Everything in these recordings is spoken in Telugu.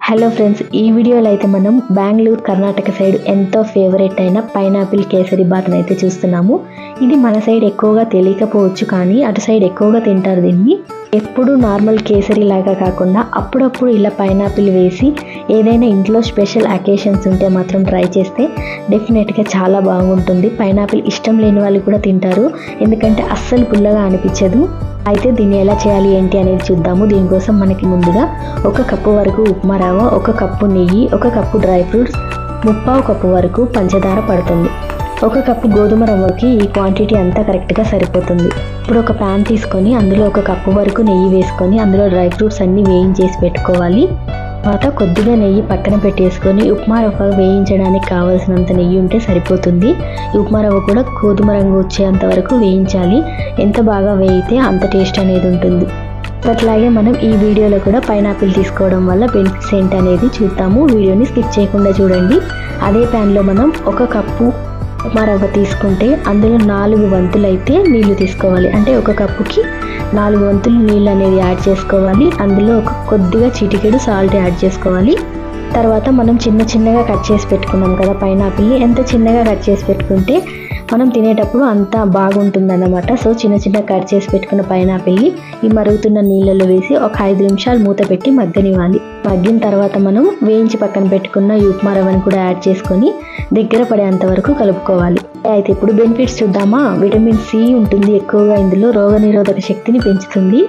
హలో ఫ్రెండ్స్ ఈ వీడియోలో అయితే మనం బెంగళూరు కర్ణాటక సైడ్ ఎంతో ఫేవరెట్ అయిన పైనాపిల్ కేసరి బాత్ని అయితే చూస్తున్నాము. ఇది మన సైడ్ ఎక్కువగా తెలియకపోవచ్చు కానీ అటు సైడ్ ఎక్కువగా తింటారు దీన్ని. ఎప్పుడు నార్మల్ కేసరి లాగా కాకుండా అప్పుడప్పుడు ఇలా పైనాపిల్ వేసి ఏదైనా ఇంట్లో స్పెషల్ అకేషన్స్ ఉంటే మాత్రం ట్రై చేస్తే డెఫినెట్గా చాలా బాగుంటుంది. పైనాపిల్ ఇష్టం లేని వాళ్ళు కూడా తింటారు. ఎందుకంటే అస్సలు పుల్లగా అనిపించదు. అయితే దీన్ని ఎలా చేయాలి ఏంటి అనేది చూద్దాము. దీనికోసం మనకి ముందుగా ఒక కప్పు వరకు ఉప్మా రవ్వ ఒక కప్పు నెయ్యి ఒక కప్పు డ్రై ఫ్రూట్స్ ముప్పావు కప్పు వరకు పంచదార పడుతుంది. ఒక కప్పు గోధుమ రవ్వకి ఈ క్వాంటిటీ అంతా కరెక్ట్గా సరిపోతుంది. ఇప్పుడు ఒక ప్యాన్ తీసుకొని అందులో ఒక కప్పు వరకు నెయ్యి వేసుకొని అందులో డ్రై ఫ్రూట్స్ అన్నీ వేయించేసి పెట్టుకోవాలి. తర్వాత కొద్దిగా నెయ్యి పక్కన పెట్టేసుకొని ఉప్మా రవ్వ వేయించడానికి కావాల్సినంత నెయ్యి ఉంటే సరిపోతుంది. ఈ ఉప్మా రవ్వ కూడా గోధుమ రంగు వచ్చేంత వరకు వేయించాలి. ఎంత బాగా వేయితే అంత టేస్ట్ అనేది ఉంటుంది. అట్లాగే మనం ఈ వీడియోలో కూడా పైనాపిల్ తీసుకోవడం వల్ల బెనిఫిట్స్ ఏంటి అనేది చూద్దాము. వీడియోని స్కిప్ చేయకుండా చూడండి. అదే ప్యాన్లో మనం ఒక కప్పు ఉప్మా రవ్వ తీసుకుంటే అందులో నాలుగు వంతులు అయితే నీళ్ళు తీసుకోవాలి. అంటే ఒక కప్పుకి నాలుగు వంతులు నీళ్ళు అనేది యాడ్ చేసుకోవాలి. అందులో ఒక కొద్దిగా చిటికెడు సాల్ట్ యాడ్ చేసుకోవాలి. తర్వాత మనం చిన్న చిన్నగా కట్ చేసి పెట్టుకున్నాం కదా పైనాపిల్ని. ఎంత చిన్నగా కట్ చేసి పెట్టుకుంటే మనం తినేటప్పుడు అంత బాగుంటుంది అన్నమాట సో చిన్న చిన్న కట్ చేసి పెట్టుకున్న పైనాపిల్ని ఈ మరుగుతున్న నీళ్ళలో వేసి ఒక ఐదు నిమిషాలు మూత పెట్టి మగ్గనివ్వాలి మగ్గిన తర్వాత మనం వేయించి పక్కన పెట్టుకున్న ఉప్మా రవ్వని కూడా యాడ్ చేసుకొని దగ్గర పడేంత వరకు కలుపుకోవాలి. అయితే ఇప్పుడు బెనిఫిట్స్ చూద్దామా? విటమిన్ సి ఉంటుంది ఎక్కువగా ఇందులో రోగనిరోధక శక్తిని పెంచుతుంది.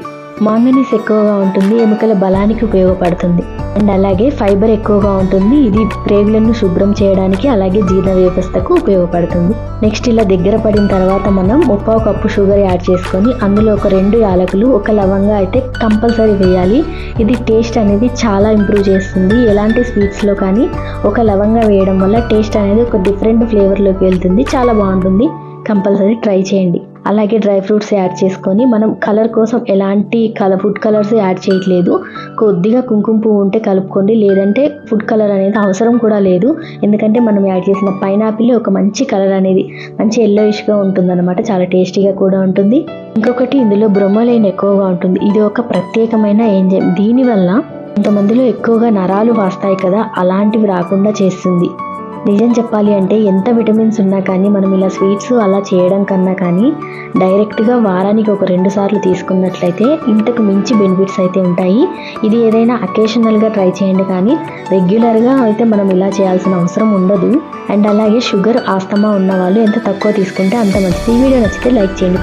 మాంగనీస్ ఎక్కువగా ఉంటుంది ఎముకల బలానికి ఉపయోగపడుతుంది. అండ్ అలాగే ఫైబర్ ఎక్కువగా ఉంటుంది ఇది ప్రేగులను శుభ్రం చేయడానికి అలాగే జీర్ణ వ్యవస్థకు ఉపయోగపడుతుంది. నెక్స్ట్ ఇలా దగ్గర పడిన తర్వాత మనం ముప్పావు కప్పు షుగర్ యాడ్ చేసుకొని అందులో ఒక రెండు యాలకులు ఒక లవంగా అయితే కంపల్సరీ వేయాలి. ఇది టేస్ట్ అనేది చాలా ఇంప్రూవ్ చేస్తుంది. ఎలాంటి స్వీట్స్లో కానీ ఒక లవంగా వేయడం వల్ల టేస్ట్ అనేది ఒక డిఫరెంట్ ఫ్లేవర్లోకి వెళ్తుంది. చాలా బాగుంటుంది. కంపల్సరీ ట్రై చేయండి. అలాగే డ్రై ఫ్రూట్స్ యాడ్ చేసుకొని మనం కలర్ కోసం ఎలాంటి కలర్ ఫుడ్ కలర్స్ యాడ్ చేయట్లేదు. కొద్దిగా కుంకుమ పువ్వు ఉంటే కలుపుకోండి. లేదంటే ఫుడ్ కలర్ అనేది అవసరం కూడా లేదు. ఎందుకంటే మనం యాడ్ చేసిన పైనాపిల్ ఒక మంచి కలర్ అనేది మంచి ఎల్లోయిష్గా ఉంటుంది అనమాట చాలా టేస్టీగా కూడా ఉంటుంది. ఇంకొకటి ఇందులో బ్రొమలైన్ ఎక్కువగా ఉంటుంది. ఇది ఒక ప్రత్యేకమైన ఎంజైమ్ దీనివల్ల కొంతమందిలో ఎక్కువగా నరాలు వాస్తాయి కదా అలాంటివి రాకుండా చేస్తుంది. నిజం చెప్పాలి అంటే ఎంత విటమిన్స్ ఉన్నా కానీ మనం ఇలా స్వీట్స్ అలా చేయడం కన్నా కానీ డైరెక్ట్గా వారానికి ఒక రెండు సార్లు తీసుకున్నట్లయితే ఇంతకు మించి బెనిఫిట్స్ అయితే ఉంటాయి. ఇది ఏదైనా అకేషనల్గా ట్రై చేయండి కానీ రెగ్యులర్గా అయితే మనం ఇలా చేయాల్సిన అవసరం ఉండదు. అండ్ అలాగే షుగర్ ఆస్తమా ఉన్న వాళ్ళు ఎంత తక్కువ తీసుకుంటే అంత మంచిది. ఈ వీడియో నచ్చితే లైక్ చేయండి.